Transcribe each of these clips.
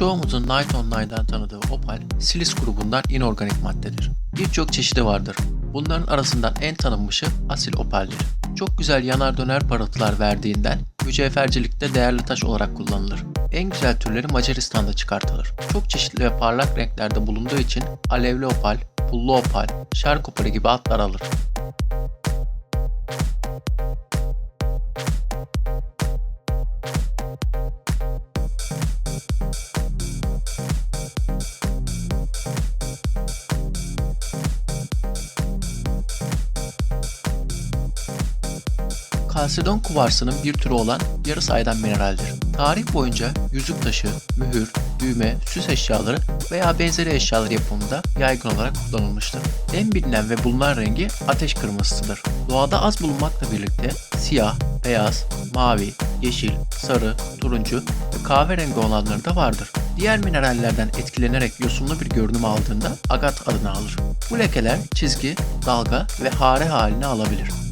Çoğumuzun Night Online'dan tanıdığı opal, silis grubundan inorganik maddedir. Birçok çeşidi vardır. Bunların arasından en tanınmışı asil opaldir. Çok güzel yanar döner parıltılar verdiğinden mücevhercilikte değerli taş olarak kullanılır. En güzel türleri Macaristan'da çıkartılır. Çok çeşitli ve parlak renklerde bulunduğu için alevli opal, pullu opal, şark opali gibi adlar alır. Kalsedon kuvarsının bir türü olan yarı saydam mineraldir. Tarih boyunca yüzük taşı, mühür, düğme, süs eşyaları veya benzeri eşyalar yapımında yaygın olarak kullanılmıştır. En bilinen ve bulunan rengi ateş kırmızısıdır. Doğada az bulunmakla birlikte siyah, beyaz, mavi, yeşil, sarı, turuncu ve kahverengi olanları da vardır. Diğer minerallerden etkilenerek yosunlu bir görünüm aldığında agat adını alır. Bu lekeler çizgi, dalga ve hare halini alabilir.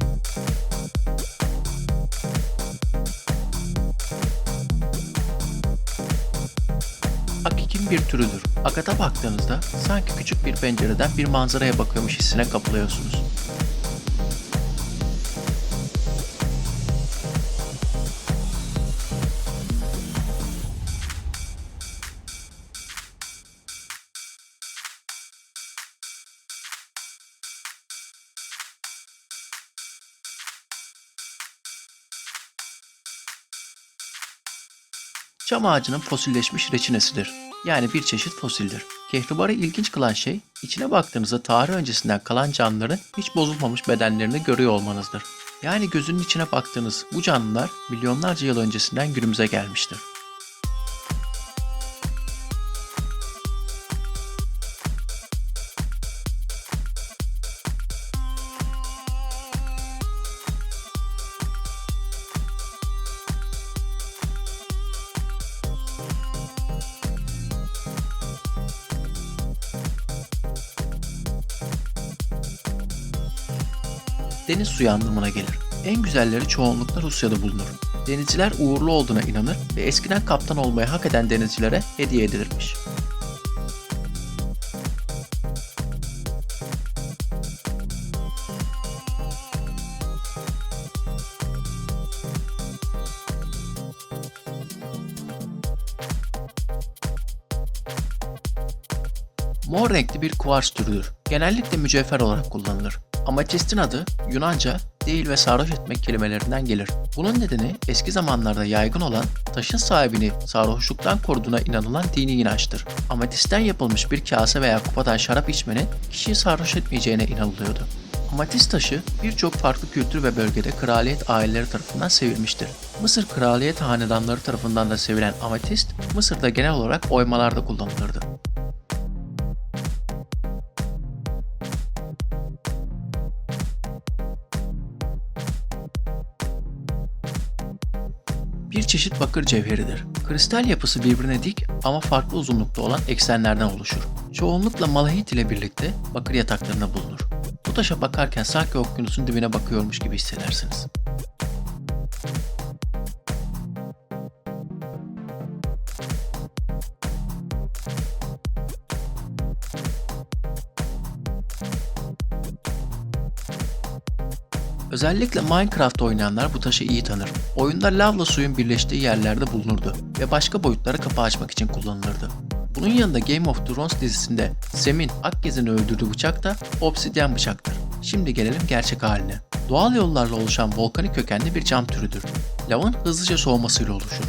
Akikin bir türüdür. Agata baktığınızda sanki küçük bir pencereden bir manzaraya bakıyormuş hissine kapılıyorsunuz. Çam ağacının fosilleşmiş reçinesidir. Yani bir çeşit fosildir. Kehribarı ilginç kılan şey, içine baktığınızda tarih öncesinden kalan canlıların hiç bozulmamış bedenlerini görüyor olmanızdır. Yani gözünün içine baktığınız bu canlılar milyonlarca yıl öncesinden günümüze gelmiştir. Deniz suyu anlamına gelir. En güzelleri çoğunlukla Rusya'da bulunur. Denizciler uğurlu olduğuna inanır ve eskiden kaptan olmayı hak eden denizcilere hediye edilirmiş. Mor renkli bir kuvars türüdür. Genellikle mücevher olarak kullanılır. Ametistin adı Yunanca değil ve sarhoş etmek kelimelerinden gelir. Bunun nedeni eski zamanlarda yaygın olan taşın sahibini sarhoşluktan koruduğuna inanılan dini inançtır. Ametisten yapılmış bir kase veya kupadan şarap içmenin kişiyi sarhoş etmeyeceğine inanılıyordu. Amatist taşı birçok farklı kültür ve bölgede kraliyet aileleri tarafından sevilmiştir. Mısır kraliyet hanedanları tarafından da sevilen amatist, Mısır'da genel olarak oymalarda kullanılırdı. Bir çeşit bakır cevheridir. Kristal yapısı birbirine dik ama farklı uzunlukta olan eksenlerden oluşur. Çoğunlukla malahit ile birlikte bakır yataklarına bulunur. Bu taşa bakarken sanki okyanusun dibine bakıyormuş gibi hissedersiniz. Özellikle Minecraft oynayanlar bu taşı iyi tanır. Oyunda lavla suyun birleştiği yerlerde bulunurdu ve başka boyutlara kapı açmak için kullanılırdı. Bunun yanında Game of Thrones dizisinde Sam'in Akgez'in öldürdüğü bıçak da obsidyen bıçaktır. Şimdi gelelim gerçek haline. Doğal yollarla oluşan volkanik kökenli bir cam türüdür. Lavın hızlıca soğumasıyla oluşur.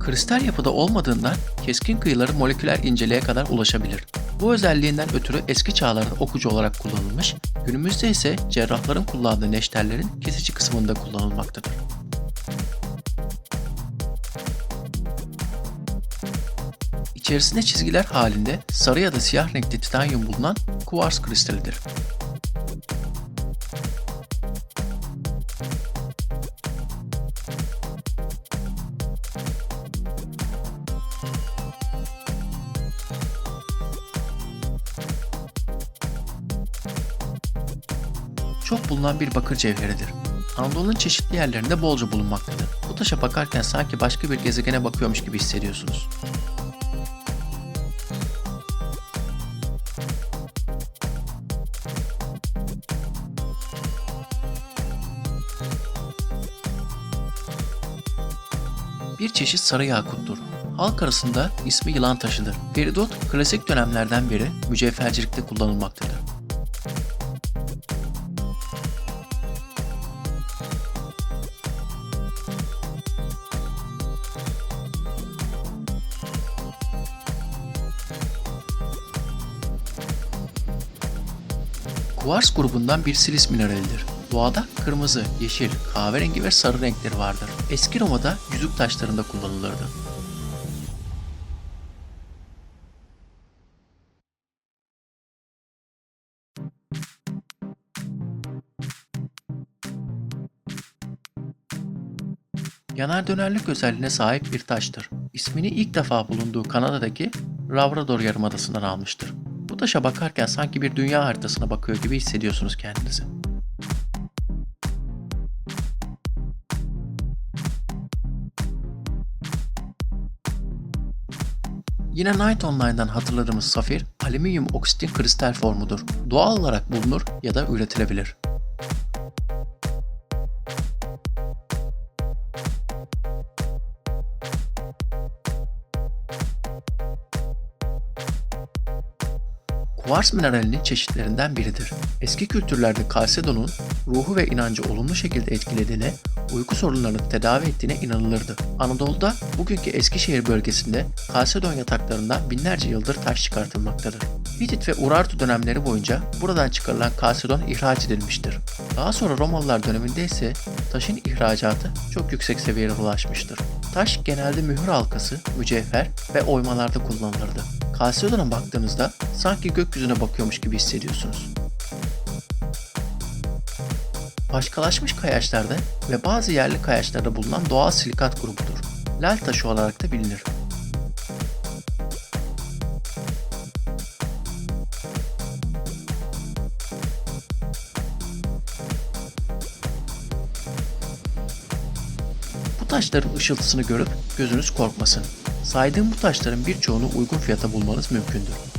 Kristal yapıda olmadığından keskin kıyıları moleküler inceliğe kadar ulaşabilir. Bu özelliğinden ötürü eski çağlarda okucu olarak kullanılmış, günümüzde ise cerrahların kullandığı neşterlerin kesici kısmında kullanılmaktadır. İçerisinde çizgiler halinde sarı ya da siyah renkte titanyum bulunan kuvars kristalidir. çok bulunan bir bakır cevheridir. Anadolu'nun çeşitli yerlerinde bolca bulunmaktadır. Bu taşa bakarken sanki başka bir gezegene bakıyormuş gibi hissediyorsunuz. Bir çeşit sarı yakuttur. Halk arasında ismi yılan taşıdır. Peridot klasik dönemlerden beri mücevhercilikte kullanılmaktadır. Kuvars grubundan bir silis mineralidir. Doğada kırmızı, yeşil, kahverengi ve sarı renkleri vardır. Eski Roma'da yüzük taşlarında kullanılırdı. Yanar dönerlik özelliğine sahip bir taştır. İsmini ilk defa bulunduğu Kanada'daki Labrador Yarımadası'ndan almıştır. Taşa bakarken sanki bir dünya haritasına bakıyor gibi hissediyorsunuz kendinizi. Yine Night Online'dan hatırladığımız safir, alüminyum oksitin kristal formudur. Doğal olarak bulunur ya da üretilebilir. Kuvars mineralinin çeşitlerinden biridir. Eski kültürlerde kalsedonun ruhu ve inancı olumlu şekilde etkilediğine, uyku sorunlarını tedavi ettiğine inanılırdı. Anadolu'da bugünkü Eskişehir bölgesinde kalsedon yataklarından binlerce yıldır taş çıkartılmaktadır. Hitit ve Urartu dönemleri boyunca buradan çıkarılan kalsedon ihraç edilmiştir. Daha sonra Romalılar döneminde ise taşın ihracatı çok yüksek seviyelere ulaşmıştır. Taş genelde mühür halkası, mücevher ve oymalarda kullanılırdı. Kalsedon'a baktığınızda sanki gökyüzüne bakıyormuş gibi hissediyorsunuz. Başkalaşmış kayaçlarda ve bazı yerli kayaçlarda bulunan doğal silikat grubudur. Lal taşı olarak da bilinir. Taşların ışıltısını görüp gözünüz korkmasın. Saydığım bu taşların birçoğunu uygun fiyata bulmanız mümkündür.